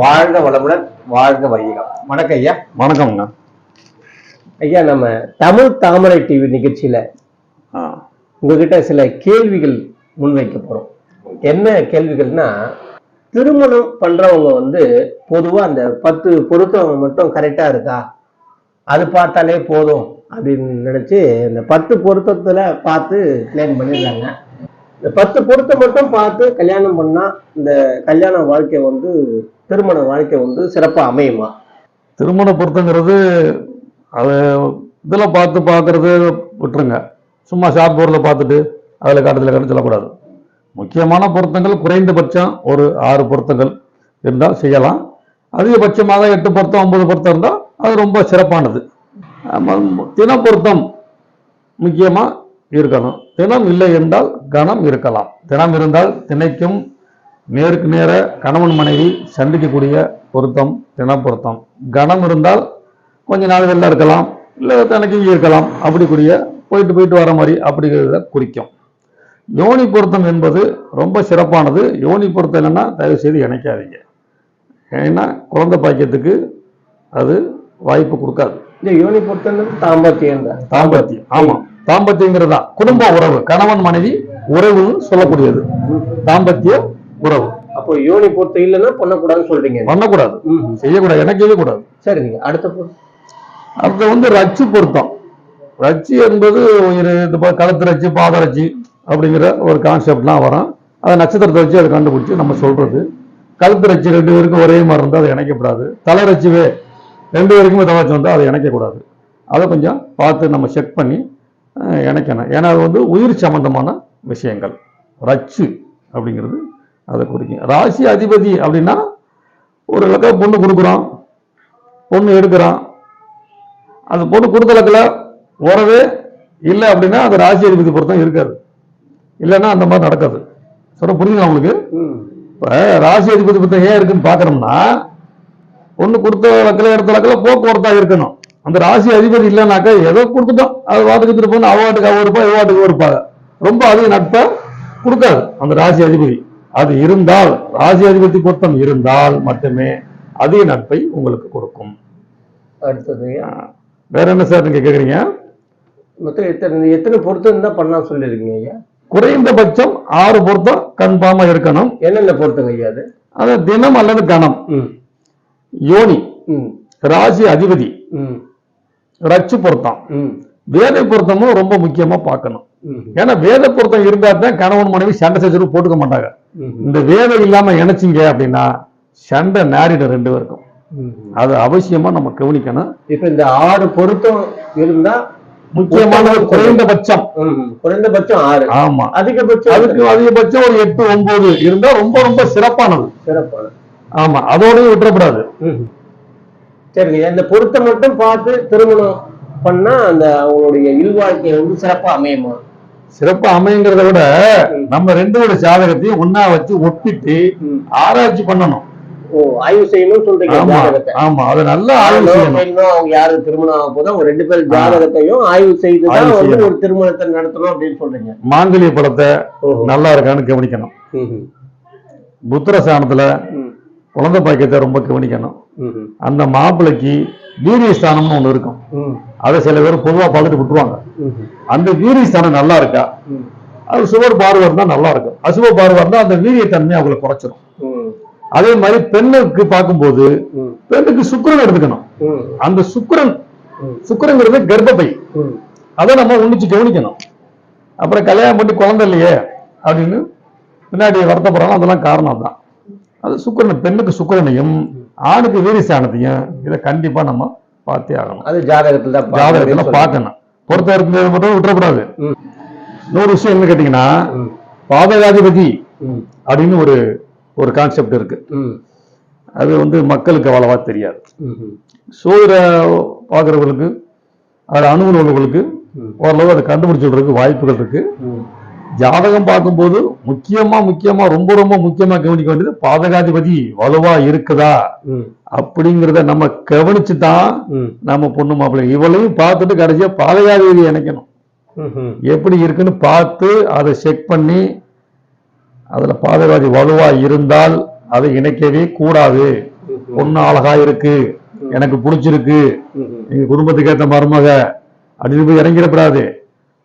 வாழ்க வளமுடன் வாழ்க வையகம். வணக்கம் ஐயா. வணக்கம்ங்க. ஐயா நம்ம தமிழ் தாமரை டிவி நிகழ்ச்சியில உங்ககிட்ட சில கேள்விகள் முன்வைக்க போறோம். என்ன கேள்விகள்னா திருமணம் பண்றவங்க வந்து பொதுவா அந்த பத்து பொருத்தம் மட்டும் கரெக்டா இருக்கா? அது பார்த்தாலே போதும் அப்படின்னு நினைச்சு இந்த பத்து பொருத்தத்துல பார்த்து கல்யாணம் பண்ணிடுறாங்க இந்த பத்து பொருத்தம் மட்டும் பார்த்து கல்யாணம் பண்ணா இந்த கல்யாண வாழ்க்கை வந்து திருமண வாழ்க்கை வந்து சிறப்பாக அமையுமா? திருமண பொருத்தங்கிறது அது இதில் பார்த்து பார்க்கறது விட்டுருங்க. சும்மா ஷார்ட் போர்டில் பார்த்துட்டு அதில் காட்டுதல காட்டு சொல்லக்கூடாது. முக்கியமான பொருத்தங்கள் குறைந்தபட்சம் ஒரு ஆறு பொருத்தங்கள் இருந்தால் செய்யலாம். அதிகபட்சமாக எட்டு பொருத்தம் ஒன்பது பொருத்தம் இருந்தால் அது ரொம்ப சிறப்பானது. ஆமா, தின பொருத்தம் முக்கியமாக இருக்கணும். தினம் இல்லை என்றால் கணம் இருக்கலாம். தினம் இருந்தால் திணைக்கும் நேருக்கு நேர கணவன் மனைவி சந்திக்கக்கூடிய பொருத்தம் தின பொருத்தம் கணம் இருந்தால் கொஞ்ச நாள் வெளில இருக்கலாம் இல்லை தினைக்கு இங்கே இருக்கலாம். அப்படி கூடிய போயிட்டு போயிட்டு வர மாதிரி அப்படிங்கிறத குறிக்கும். யோனி பொருத்தம் என்பது ரொம்ப சிறப்பானது. யோனி பொருத்தம் இல்லைன்னா தயவு செய்து இணைக்காதீங்க. ஏன்னா குழந்தை பாக்கியத்துக்கு அது வாய்ப்பு கொடுக்காது. இந்த யோனி பொருத்தம் தாம்பத்தியம் தாம்பத்தியம். ஆமா. தாம்பத்தியங்கிறது? தான் குடும்ப உறவு. கணவன் மனைவி உறவுன்னு சொல்லக்கூடியது. தாம்பத்திய உறவு. அப்போ யோனி பொருத்தம் இல்லைன்னா பண்ணக்கூடாதுன்னு சொல்றீங்க. பண்ணக்கூடாது. ம். செய்யக்கூடாது. எனக்கே கூடாது சரிங்க அடுத்த அடுத்து வந்து ரச்சு பொருத்தம். ரச்சு என்பது ப- கழுத்து ரச்சு பாத ரச்சு அப்படிங்கிற ஒரு கான்செப்ட்லாம் வரும். அதை நட்சத்திரத்தை வச்சு அதை கண்டுபிடிச்சி நம்ம சொல்றது. கழுத்து ரச்சு ரெண்டு பேருக்கும் ஒரே மாதிரி இருந்தால் அது இணைக்கப்படாது தலை ரச்சுவே ரெண்டு பேருக்குமே தலை ரச்சு வந்தால் அதை இணைக்கக்கூடாது. அதை கொஞ்சம் பார்த்து நம்ம செக் பண்ணி இணைக்கணும். ஏன்னா அது வந்து உயிர் சம்பந்தமான விஷயங்கள். ரச்சு அப்படிங்கிறது அதை குறிக்கும் ராசி அதிபதி அப்படின்னா ஒரு இலக்க பொண்ணு கொடுக்குறோம் பொண்ணு எடுக்கிறோம் அந்த பொண்ணு கொடுத்தலக்கில் உறவே இல்லை அப்படின்னா அந்த ராசி அதிபதி பொருத்தம் இருக்காது. இல்லைன்னா அந்த மாதிரி நடக்காது. சொல்ல புரியுங்களா உங்களுக்கு. இப்போ ராசி அதிபதி பொருத்தம் ஏன் இருக்குன்னு பார்க்கறோம்னா பொண்ணு கொடுத்த லக்கில் எடுத்த லக்கில் போக்குவரத்தாக இருக்கணும். அந்த ராசி அதிபதி இல்லைனாக்கா ஏதோ கொடுத்துட்டோம். அது வாட்டுக்கு திருப்பணும் அவாட்டுக்கு அவ இருப்பா இவாட்டுக்கு இருப்பாங்க. ரொம்ப அதிக நட்பை கொடுக்காது அந்த ராசி அதிபதி. அது இருந்தால் ராசி அதிபதி பொருத்தம் இருந்தால் மட்டுமே அதிக நட்பை உங்களுக்கு கொடுக்கும். அடுத்தது. வேற என்ன சார் நீங்க கேக்குறீங்க? மொத்தம் எத்தனை எத்தனை பொருத்தம் தான் பண்ணலாம் சொல்லிருக்கீங்க ஐயா? குறைந்தபட்சம் ஆறு பொருத்தம் கன்ஃபார்மா இருக்கணும். என்னென்ன பொருத்தங்க ஐயா அது? அது தினம் அல்லது கணம். யோனி ராசி அதிபதி ரச்சு பொருத்தம். வேத பொருத்தமும் ரொம்ப முக்கியமா பார்க்கணும். ஏன்னா வேத பொருத்தம் இருந்தா தான் கணவன் மனைவி சண்டை சச்சரவு போட்டுக்க மாட்டாங்க. இந்த வேதம் இல்லாம இணைச்சிங்க அப்படின்னா சண்டை நேரிடும் ரெண்டு பேருக்கும். அது அவசியமா நம்ம கவனிக்கணும். இப்ப இந்த ஆறு பொருத்தம் இருந்தா முக்கியமான குறைந்தபட்சம். குறைந்தபட்சம் ஆறு. ஆமா. அதிகபட்சம் அதுக்கு அதிகபட்சம் ஒரு எட்டு ஒன்பது இருந்தா ரொம்ப ரொம்ப சிறப்பானது. சிறப்பான ஆமா. அதோடய விட்டுறக்கூடாது. சரிங்க. இந்த பொருத்தம் மட்டும் பார்த்து திருமணம் பண்ணா அந்த அவங்களுடைய இல்வாழ்க்கை வந்து சிறப்பா அமையுமா? சிறப்பு அமைங்கிறத விட நம்ம ரெண்டு பேரோட ஜாதகத்தையும் ஒண்ணா வச்சு ஒப்பிட்டு. ஆராய்ச்சி பண்ணணும் ஓ ஆய்வு செய்யணும்னு சொல்றீங்க ஆமா அது நல்லா ஆய்வு செய்யணும் அவங்க யாரு திருமணம் ஆக போதோ அவங்க ரெண்டு பேரும் ஜாதகத்தையும் ஆய்வு வந்து செய்யணும். ஒரு திருமணத்தை நடத்தணும் அப்படின்னு சொல்றீங்க மாங்கல்ய படத்தை. நல்லா இருக்கான்னு கவனிக்கணும். புத்திர ம். குழந்தை பாக்கியத்தை ரொம்ப கவனிக்கணும். அந்த மாப்பிள்ளைக்கு வீரிய ஸ்தானம்னு ஒண்ணு இருக்கும். அதை சில பேர் பொதுவா பார்த்துட்டு விட்டுருவாங்க. அந்த வீரிய ஸ்தானம் நல்லா இருக்கா. அது சுவர் பார்வை இருந்தா நல்லா இருக்கும் அசுப பார்வை இருந்தா அந்த வீரியத்தன்மையை அவங்களை குறைச்சிரும் ம். அதே மாதிரி பெண்ணுக்கு பார்க்கும்போது. பெண்ணுக்கு சுக்கிரன் எடுத்துக்கணும். அந்த சுக்கிரன். சுக்கிரங்கிறது கர்ப்பப்பை. அதை நம்ம உன்னிச்சு கவனிக்கணும் அப்புறம் கல்யாணம் பண்ணி குழந்தை இல்லையே அப்படின்னு பின்னாடி வருத்தப்படுறாங்க அதெல்லாம் காரணம் தான் அது சுக்கிரன் பெண்ணுக்கு சுக்கிரனையும் ஆணுக்கு வீரஸ்தானத்தையும் இதை கண்டிப்பா நம்ம பார்த்தே ஆகணும் அது ஜாதகத்துல தான் ஜாதகத்துல பார்க்கணும் பொறுத்த இருக்கிறது மட்டும் விட்டுறக்கூடாது. இன்னொரு விஷயம் என்ன கேட்டீங்கன்னா. பாதகாதிபதி. அப்படின்னு ஒரு ஒரு கான்செப்ட் இருக்கு. அது வந்து மக்களுக்கு அவ்வளவா தெரியாது. சூரிய பார்க்குறவங்களுக்கு அது ம். ஓரளவு அதை கண்டுபிடிச்சு விடுறதுக்கு வாய்ப்புகள் இருக்கு. ஜாதகம் பார்க்கும்போது முக்கியமா முக்கியமா ரொம்ப ரொம்ப முக்கியமா கவனிக்க வேண்டியது பாதகாதிபதி வலுவா இருக்குதா. அப்படிங்கிறத நம்ம கவனிச்சு தான். நம்ம பொண்ணு மாப்பிள்ளை இவளையும் பார்த்துட்டு கடைசியா பாதகாதிபதி இணைக்கணும். எப்படி இருக்குன்னு பார்த்து அதை செக் பண்ணி அதுல பாதகாதி வலுவா இருந்தால் அதை இணைக்கவே கூடாது பொண்ணு அழகா இருக்கு எனக்கு பிடிச்சிருக்கு. எங்க குடும்பத்துக்கு ஏற்ற மருமக அப்படின்னு போய் இறங்கிடக்கூடாது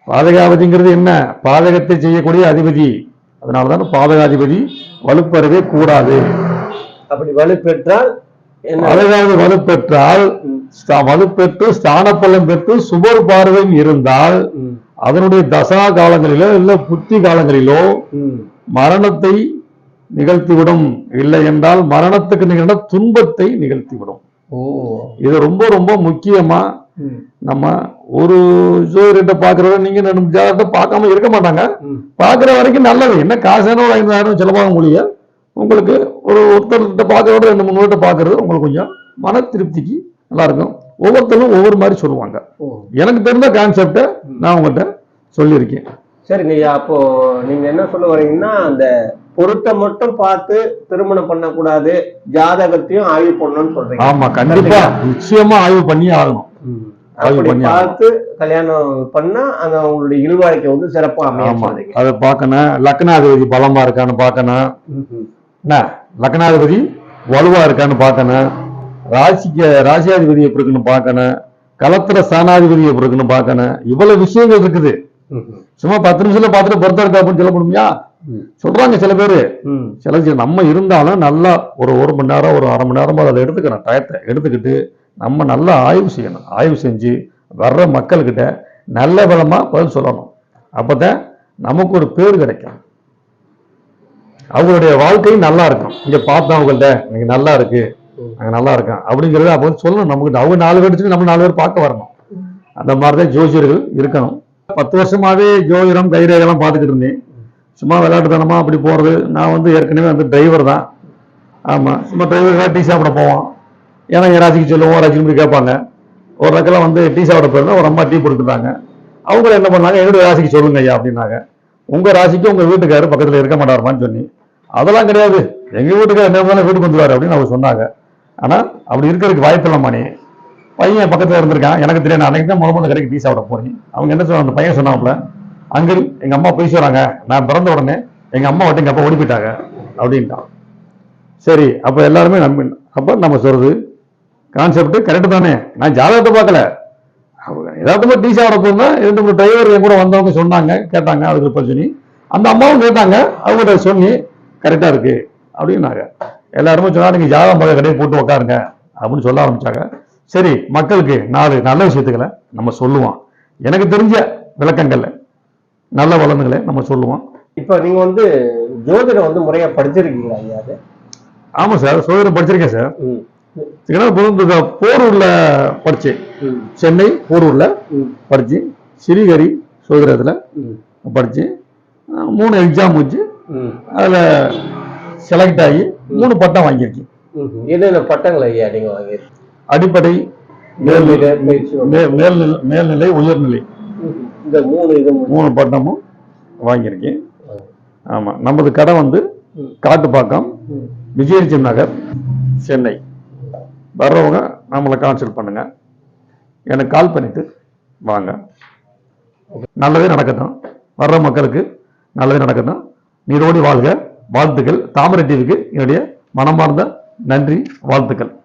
பாதகாதிபதிங்கிறது என்ன? பாதகத்தை செய்யக்கூடிய அதிபதி. அதனாலதான் பாதகாதிபதி வலுப்பெறவே கூடாது. அப்படி வலுப்பெற்றால் பாதகாதி வலுப்பெற்றால் வலுப்பெற்று ஸ்தானப்பலம் பெற்று சுபர் பார்வையும் இருந்தால். அதனுடைய தசா காலங்களிலோ இல்ல புத்தி காலங்களிலோ. மரணத்தை நிகழ்த்திவிடும். இல்லை என்றால் மரணத்துக்கு நிகழ்ந்த துன்பத்தை நிகழ்த்திவிடும். இது ரொம்ப ரொம்ப முக்கியமா. நம்ம ஒரு ஜோதிடத்தை பாக்குறத நீங்க நம்ம ஜாதகத்தை பார்க்காம இருக்க மாட்டாங்க. பார்க்குற வரைக்கும் நல்லது. என்ன காசான ஒரு ஐந்தாயிரம் செலவாக முடியும் உங்களுக்கு ஒரு ஒருத்தர்கிட்ட பார்க்கறத விட ரெண்டு மூணு பேர்கிட்ட பார்க்கறது உங்களுக்கு கொஞ்சம் மன திருப்திக்கு நல்லா இருக்கும் ஒவ்வொருத்தரும் ஒவ்வொரு மாதிரி சொல்லுவாங்க. எனக்கு தெரிஞ்ச கான்செப்டை நான் உங்கள்கிட்ட சொல்லியிருக்கேன். சரிங்க ஐயா. அப்போ நீங்க என்ன சொல்ல வரீங்கன்னா அந்த பொருத்தம் மட்டும் பார்த்து திருமணம் பண்ணக்கூடாது. ஜாதகத்தையும் ஆய்வு பண்ணணும்னு சொல்றீங்க. ஆமா கண்டிப்பா. நிச்சயமா ஆய்வு பண்ணி ஆகணும். அப்படி பார்த்து கல்யாணம் பண்ணா அங்க உங்களுடைய இல்வாழ்க்கை வந்து சிறப்பா அமையும் அதை பார்க்கணும். லக்னாதிபதி பலமா இருக்கான்னு பார்க்கணும். என்ன? லக்னாதிபதி வலுவா இருக்கான்னு பார்க்கணும். ராசிக்கு ராசியாதிபதி எப்படி இருக்குன்னு பார்க்கணும். கலத்திர ஸ்தானாதிபதி எப்படி இருக்குன்னு பார்க்கணும். இவ்வளவு விஷயங்கள் இருக்குது. சும்மா பத்து நிமிஷத்துல பார்த்துட்டு பொறுத்த இருக்கா அப்படின்னு சொல்ல முடியுமா. சொல்றாங்க சில பேரு. சில நம்ம இருந்தாலும் நல்லா ஒரு ஒரு மணி நேரம் ஒரு அரை மணி நேரமோ அதை எடுத்துக்கணும். டயத்தை எடுத்துக்கிட்டு நம்ம நல்லா ஆய்வு செய்யணும். ஆய்வு செஞ்சு வர்ற மக்கள்கிட்ட நல்ல விதமாக பதில் சொல்லணும். அப்பதான் நமக்கு ஒரு பேர் கிடைக்கும். அவங்களுடைய வாழ்க்கையும் நல்லா இருக்கும். இங்கே பார்த்தோம் அவங்கள்ட்ட இன்னைக்கு நல்லா இருக்கு. அங்கே நல்லா இருக்கும் அப்படிங்கிறத அப்போ வந்து சொல்லணும். நமக்கு அவங்க நாலு பேர் நம்ம நாலு பேர் பார்க்க வரணும். அந்த மாதிரி தான் ஜோசியர்கள் இருக்கணும். பத்து வருஷமாவே ஜோதிடம் கைரேகெல்லாம் பார்த்துக்கிட்டு இருந்தேன். சும்மா விளையாட்டுத்தனமா அப்படி போகிறது நான் வந்து ஏற்கனவே வந்து டிரைவர் தான். ஆமாம் சும்மா டிரைவர் டீ சாப்பிட போவோம் ஏன்னா என் ராசிக்கு சொல்லுவோம் ராசிக்கு போய் கேட்பாங்க. ஒரு ரக்கெல்லாம் வந்து டீ சாப்பிட போயிருந்தா ஒரு அம்மா டீ கொடுத்துட்டாங்க. அவங்க என்ன பண்ணாங்க என்னுடைய ராசிக்கு சொல்லுங்க ஐயா அப்படின்னாங்க. உங்கள் ராசிக்கு உங்கள் வீட்டுக்காரர் பக்கத்தில் இருக்க மாட்டாருமான்னு சொல்லி. அதெல்லாம் கிடையாது. எங்கள் வீட்டுக்காரர் என்ன பண்ணாலும் வீட்டுக்கு வந்துருவார் அப்படின்னு அவங்க சொன்னாங்க. ஆனால் அப்படி இருக்கிறதுக்கு வாய்ப்பு இல்லை மணி பையன் பக்கத்தில் இருந்திருக்கான் எனக்கு தெரியும் நான் அன்றைக்கி தான் முதல் முதல்ல கடைக்கு டீ சாப்பிட போகிறேன் அவங்க என்ன சொன்னாங்க அந்த பையன் சொன்னாப்புல அங்கிள் எங்கள் அம்மா போய் சொல்றாங்க நான் பிறந்த உடனே எங்கள் அம்மா விட்டு எங்கள் அப்பா ஓடி போயிட்டாங்க. அப்படின்ட்டான். சரி அப்போ எல்லாருமே நம்பி அப்போ நம்ம சொல்கிறது கான்செப்ட் கரெக்ட் தானே. நான் ஜாதகத்தை பார்க்கல. அவங்க ஏதாவது டீ சாப்பிட போனா ரெண்டு மூணு டிரைவர் என் கூட வந்தவங்க சொன்னாங்க கேட்டாங்க அதுக்கு பிரச்சனை அந்த அம்மாவும் கேட்டாங்க அவங்ககிட்ட சொல்லி கரெக்டா இருக்கு அப்படின்னாங்க. எல்லாருமே சொன்னா நீங்க ஜாதகம் பார்க்க கடையை போட்டு உட்காருங்க அப்படின்னு சொல்ல ஆரம்பிச்சாங்க. சரி மக்களுக்கு நாலு நல்ல விஷயத்துக்களை நம்ம சொல்லுவோம். எனக்கு தெரிஞ்ச விளக்கங்கள்ல நல்ல வளர்ந்துகளை நம்ம சொல்லுவோம். இப்ப நீங்க வந்து ஜோதிடம் வந்து முறையா படிச்சிருக்கீங்களா ஐயா அது? ஆமா சார் சோதனை படிச்சிருக்கேன் சார். ஏன்னா புது- போரூர்ல படிச்சேன் ம். சென்னை போரூர்ல. படிச்சு சிறிகரி. படிச்சு அஹ் மூணு எக்ஸாம் வச்சு. அதுல செலக்ட் ஆகி மூணு பட்டம் வாங்கியிருக்கேன். என்னென்ன பட்டங்கள் ஐயா நீங்க வாங்கியிருக்கீங்க அடிப்படை மேல்நிலை மேல்நிலை உயர்நிலை. இந்த மூணு இது மூணு. பட்டமும் வாங்கியிருக்கேன் ஆமா நமது கடை வந்து. காட்டுப்பாக்கம் ம். விஜயலட்சுமி நகர் சென்னை வர்றவங்க நம்மளை கான்சல்ட் பண்ணுங்க. எனக்கு கால் பண்ணிட்டு வாங்க. நல்லதே நடக்கட்டும். வர்ற மக்களுக்கு நல்லதே நடக்கட்டும். நீரோடி வாழ்க. வாழ்த்துக்கள். தாமரை டிவிக்கு என்னுடைய மனமார்ந்த நன்றி வாழ்த்துக்கள்.